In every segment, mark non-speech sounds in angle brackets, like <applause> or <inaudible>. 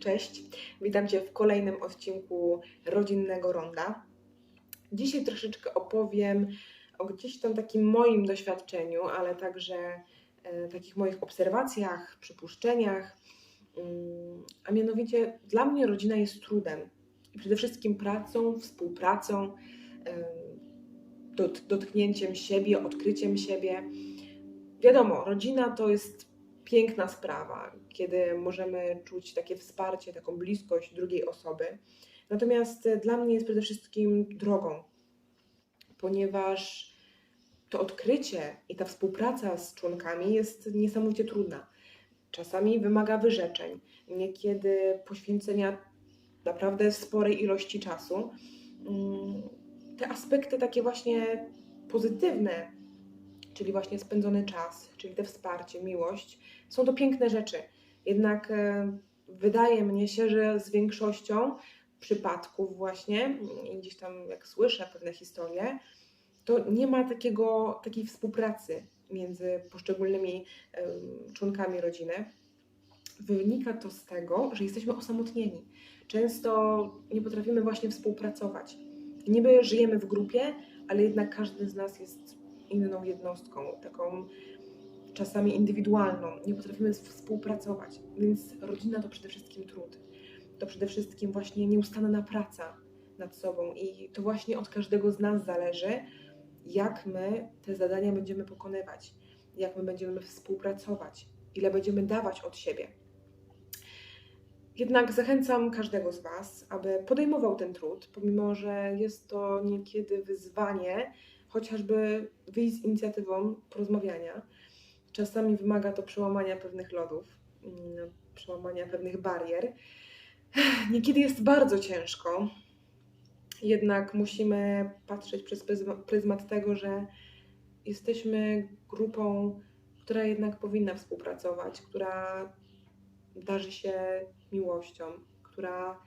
Cześć, witam Cię w kolejnym odcinku Rodzinnego Ronda. Dzisiaj troszeczkę opowiem o gdzieś tam takim moim doświadczeniu, ale także e, takich moich obserwacjach, przypuszczeniach. Mm, A mianowicie dla mnie rodzina jest trudem. I przede wszystkim pracą, współpracą, dotknięciem siebie, odkryciem siebie. Wiadomo, rodzina to jest piękna sprawa, kiedy możemy czuć takie wsparcie, taką bliskość drugiej osoby. Natomiast dla mnie jest przede wszystkim drogą, ponieważ to odkrycie i ta współpraca z członkami jest niesamowicie trudna. Czasami wymaga wyrzeczeń, niekiedy poświęcenia naprawdę sporej ilości czasu. Te aspekty takie właśnie pozytywne, czyli właśnie spędzony czas, czyli te wsparcie, miłość, są to piękne rzeczy. Jednak e, wydaje mnie się, że z większością przypadków właśnie, gdzieś tam jak słyszę pewne historie, to nie ma takiego, takiej współpracy między poszczególnymi em, członkami rodziny. Wynika to z tego, że jesteśmy osamotnieni. Często nie potrafimy właśnie współpracować. Niby żyjemy w grupie, ale jednak każdy z nas jest inną jednostką, taką czasami indywidualną. Nie potrafimy współpracować, więc rodzina to przede wszystkim trud. To przede wszystkim właśnie nieustanna praca nad sobą i to właśnie od każdego z nas zależy, jak my te zadania będziemy pokonywać, jak my będziemy współpracować, ile będziemy dawać od siebie. Jednak zachęcam każdego z Was, aby podejmował ten trud, pomimo że jest to niekiedy wyzwanie, chociażby wyjść z inicjatywą porozmawiania. Czasami wymaga to przełamania pewnych lodów, mm, przełamania pewnych barier. <sighs> Niekiedy jest bardzo ciężko, jednak musimy patrzeć przez pryzma- pryzmat tego, że jesteśmy grupą, która jednak powinna współpracować, która darzy się miłością, która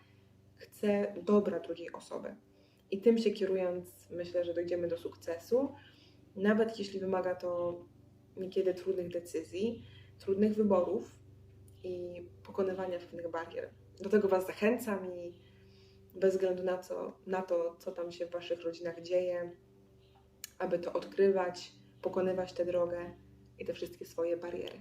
chce dobra drugiej osoby. I tym się kierując, myślę, że dojdziemy do sukcesu, nawet jeśli wymaga to niekiedy trudnych decyzji, trudnych wyborów i pokonywania pewnych barier. Do tego Was zachęcam i bez względu na, co, na to, co tam się w Waszych rodzinach dzieje, aby to odkrywać, pokonywać tę drogę i te wszystkie swoje bariery.